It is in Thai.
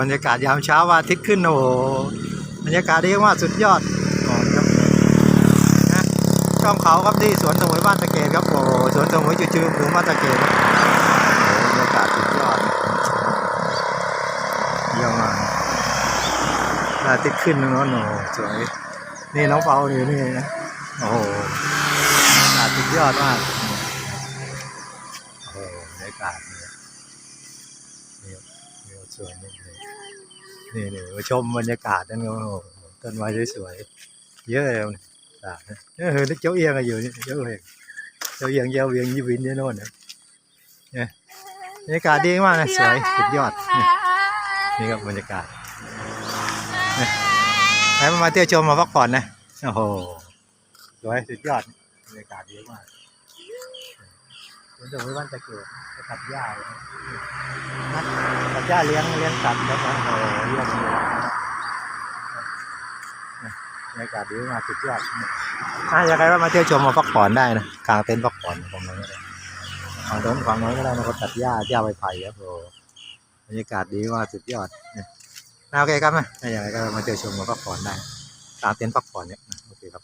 บรรยากาศยามเช้าวันอาทิตย์ขึ้นโอ้โหบรรยากาศดีมากสุดยอดก่อนครับนะช่องเขาครับที่สวนสมุยบ้านตะเกียบครับโอ้โหสวนสมุยจืดๆถึงบ้านตะเกียบครับรรยากาศสุดยอดเยี่ยมมากอาทิตย์ขึ้นตรงโน้นโอ้โหสวยนี่น้องเปาอยู่นี่นะโอ้โหบรรยากาศสุดยอดมากโอ้โหบรรยากาศเนี่ย สวยนี่นี่นี่มาชมบรรยากาศนั่นก็โอ้โหต้นไม้สวยๆเยอะเลยนะตาเนี่ยเออนี่เจ้าเอียงอะอยู่นี่เจ้าเอียงเจ้าเอียงเจ้าเอียงยี่วินเนี่ยโน่นเนี่ยเนี่ยบรรยากาศดีมากนะสวยสุดยอดนี่นี่ครับบรรยากาศให้มาเที่ยวชมมาพักผ่อนนะโอ้โหสวยสุดยอดบรรยากาศดีมากสวนสมุยบ้านตะเกียบไปตัดหญ้าเลยนะ ตัดหญ้าเลี้ยงเลี้ยงสัตว์ครับนะโอ้โหเยี่ยมเลยบรรยากาศดีมากสุดยอดถ้าอยากให้ว่ามาเที่ยวชมมาพักผ่อนได้นะกางเต็นท์พักผ่อนตรงนั้นก็ได้ฝั่งโน้นฝั่งโน้นก็ได้นะก็ตัดหญ้าหญ้าใบไผ่ครับโอ้โหบรรยากาศดีมากสุดยอดเนี่ยนะโอเคครับนะถ้าอยากให้ก็มาเที่ยวชมมาพักผ่อนได้กางเต็นท์พักผ่อนเนี่ยนะโอเคครับ